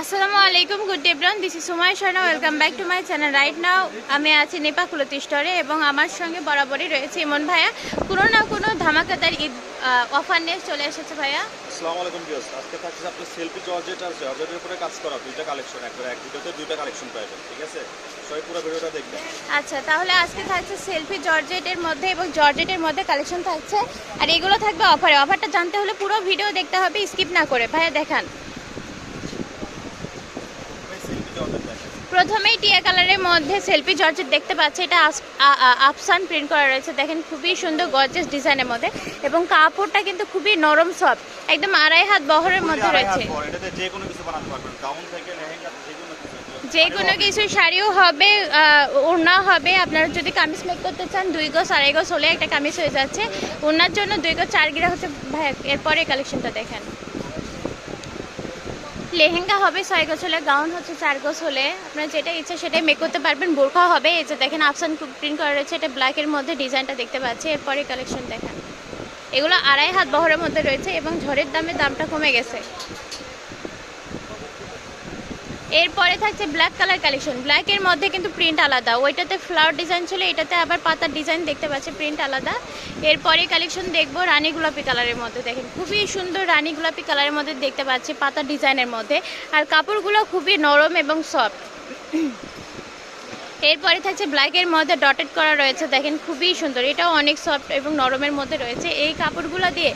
আসসালামু আলাইকুম good day bran this is Sumai Sharma welcome back to my channel right now আমি আছি নেপা কুলতি স্টোরে এবং আমার সঙ্গে বরাবরই রয়েছে ইমন ভাইয়া। কোনো না কোনো ধামাকাদার ঈদ অফার নিয়ে চলে এসেছে ভাইয়া। আসসালামু আলাইকুম ভিউয়ার্স আজকে থাকছে আপনার সেলফি জর্জেট আর জর্জেটের উপরে কাজ করা। দুইটা কালেকশন একবার এক ভিডিওতে দুইটা কালেকশন পাবেন ঠিক আছে? সবাই পুরো ভিডিওটা দেখবেন। আচ্ছা তাহলে আজকে থাকছে সেলফি জর্জেটের মধ্যে এবং জর্জেটের মধ্যে কালেকশন থাকছে। আর এগুলো থাকবে অফারে অফারটা জানতে হলে পুরো ভিডিও দেখতে হবে স্কিপ না করে। ভাইয়া দেখান সেলফি জর্জেট দেখেন প্রথমেই টিয়া কালারের মধ্যে সেলফি জর্জেট দেখতে পাচ্ছি। এটা আফসান প্রিন্ট করা রয়েছে। দেখেন খুবই সুন্দর গর্জেস ডিজাইনের মধ্যে। এবং কাপড়টা কিন্তু খুবই নরম সফট একদম আড়াই হাত বহরের মধ্যে রয়েছে। যে কোনো কিছু শাড়িও হবে ওড়না হবে। আপনারা যদি কামিজ মেক করতে চান দুই গজ আড়াই গজ হলে একটা কামিজ হয়ে যাচ্ছে। ওড়নার জন্য দুই গজ চার গিরা হচ্ছে। ভাই এরপরে কালেকশনটা দেখেন। লেহেঙ্গা হবে ছয় গজ হলে, গাউন হচ্ছে চার গজ হলে। আপনার যেটা ইচ্ছা সেটাই মেক করতে পারবেন। বোরখা হবে, এই যে দেখেন আফসান প্রিন্ট করা রয়েছে, এটা ব্ল্যাকের মধ্যে ডিজাইনটা দেখতে পাচ্ছি। এরপরে কালেকশন দেখেন। এগুলো আড়াই হাত বহরের মধ্যে রয়েছে এবং ঝড়ের দামে দামটা কমে গেছে। এরপরে থাকছে ব্ল্যাক কালার কালেকশন ব্ল্যাকের মধ্যে কিন্তু প্রিন্ট আলাদা। ওইটাতে ফ্লাওয়ার ডিজাইন ছিল, এটাতে আবার পাতার ডিজাইন দেখতে পাচ্ছি প্রিন্ট আলাদা। এরপরে কালেকশন দেখব রানী গোলাপি কালারের মধ্যে। দেখেন, খুবই সুন্দর রানী গোলাপি কালারের মধ্যে দেখতে পাচ্ছি পাতার ডিজাইনের মধ্যে। আর কাপড়গুলো খুবই নরম এবং সফট এরপরে থাকছে ব্ল্যাকের মধ্যে ডটেড করা রয়েছে, দেখেন খুবই সুন্দর। এটাও অনেক সফট এবং নরমের মধ্যে রয়েছে। এই কাপড়গুলো দিয়ে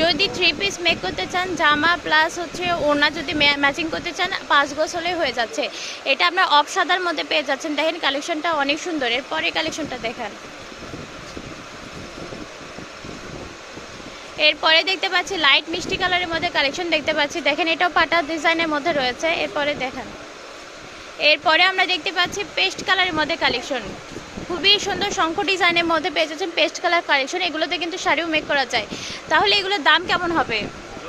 যদি থ্রি পিস মেক করতে চান, জামা প্লাস হচ্ছে ওড়না যদি ম্যাচিং করতে চান, পাঁচ গোছ হলে হয়ে যাচ্ছে। এটা আপনার অফ সাদার মধ্যে পেয়ে যাচ্ছেন। দেখেন কালেকশনটা অনেক সুন্দর। এরপরে কালেকশনটা দেখান। এরপরে দেখতে পাচ্ছি লাইট মিষ্টি কালারের মধ্যে কালেকশন দেখতে পাচ্ছি। দেখেন এটাও পাটা ডিজাইনের মধ্যে রয়েছে। এরপরে দেখান। এরপরে আমরা দেখতে পাচ্ছি পেস্ট কালারের মধ্যে কালেকশন। খুবই সুন্দর শঙ্খ ডিজাইনের মধ্যে পেয়ে যাচ্ছেন পেস্ট কালার কালেকশন। এগুলোতে কিন্তু শাড়িও মেক করা যায়। তাহলে এগুলোর দাম কেমন হবে?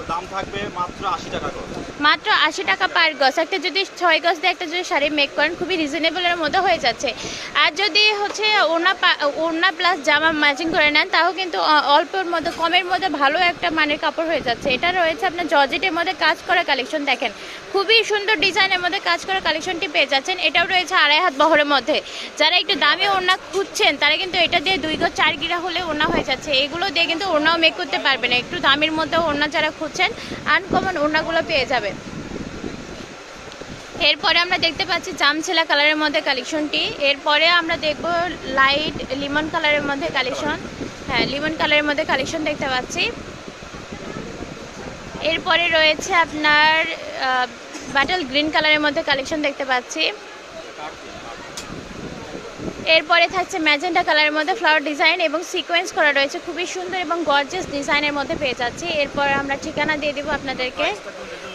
দাম থাকবে মাত্র আশি টাকা করে। মাত্র আশি টাকা পার গজ। একটা যদি ছয় গজ দিয়ে একটা যদি শাড়ি মেক করেন, খুবই রিজনেবলের মধ্যে হয়ে যাচ্ছে। আর যদি হচ্ছে ওড়না পা- ওড়না প্লাস জামা ম্যাচিং করে নেন, তাও কিন্তু অল্পর মধ্যে, কমের মধ্যে ভালো একটা মানের কাপড় হয়ে যাচ্ছে। এটা রয়েছে আপনার জর্জেটের মধ্যে কাজ করা কালেকশন দেখেন। খুবই সুন্দর ডিজাইনের মধ্যে কাজ করা কালেকশনটি পেয়ে যাচ্ছেন। এটাও রয়েছে আড়াই হাত বহরের মধ্যে। যারা একটু দামি ওড়না খুঁজছেন, তারা কিন্তু এটা দিয়ে দুই গজ, চার গিরা হলে ওড়না হয়ে যাচ্ছে। এগুলো দিয়ে কিন্তু ওড়নাও মেক করতে পারবে না একটু দামের মধ্যে ওড়না যারা খুঁজছেন আনকমন ওড়নাগুলো পেয়ে যাবেন। এরপরে আমরা দেখতে পাচ্ছি জামছেলা কালারের মধ্যে কালেকশনটি এরপরে আমরা দেখব লাইট লিমন কালারের মধ্যে কালেকশন হ্যাঁ লিমন কালারের মধ্যে কালেকশন দেখতে পাচ্ছি। এরপরে রয়েছে আপনার বাটাল গ্রিন কালারের মধ্যে কালেকশন দেখতে পাচ্ছি। এরপরে থাকছে ম্যাজেন্টা কালারের মধ্যে ফ্লাওয়ার ডিজাইন এবং সিকোয়েন্স করা রয়েছে। খুবই সুন্দর এবং গর্জিয়াস ডিজাইনের মধ্যে পেয়ে যাচ্ছি। এরপর আমরা ঠিকানা দিয়ে দেবো আপনাদেরকে।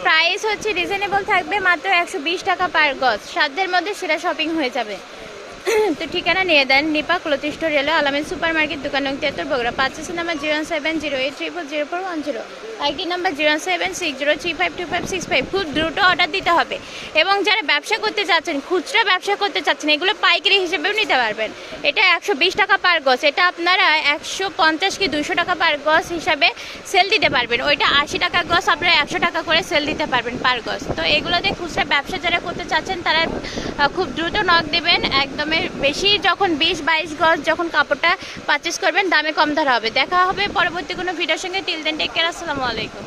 প্রাইস হচ্ছে রিজনেবল থাকবে মাত্র একশো বিশ টাকা পার গজ। সাধ্যের মধ্যে সেরা শপিং হয়ে যাবে। তো ঠিকানা নিয়ে দেন। নিপা ক্লতিষ্ঠ রেলওয়ে আলামিন সুপার মার্কেট দোকান নং তিয়াত্তর, বগুড়া। পাঁচ number zero seven zero eight four zero four one zero. ID number zero seven six zero three five two five six five খুব দ্রুত অর্ডার দিতে হবে। এবং যারা ব্যবসা করতে চাচ্ছেন, খুচরা ব্যবসা করতে চাচ্ছেন, এগুলো পাইকারি হিসেবেও নিতে পারবেন। এটা একশো বিশ টাকা পার গজ। এটা আপনারা একশো পঞ্চাশ কি দুশো টাকা পার গজ হিসাবে সেল দিতে পারবেন। ওইটা আশি টাকা গজ, আপনারা একশো টাকা করে সেল দিতে পারবেন পার গজ। তো এগুলো দিয়ে খুচরা ব্যবসা যারা করতে চাচ্ছেন, তারা খুব দ্রুত নক দেবেন। একদমই বেশি যখন বিশ বাইশ গজ যখন কাপড়টা পারচেস করবেন, দামে কম ধরা হবে। দেখা হবে পরবর্তী কোনো ভিডিওর সঙ্গে। টিল দেন টেক কেয়ার আসসালামু আলাইকুম।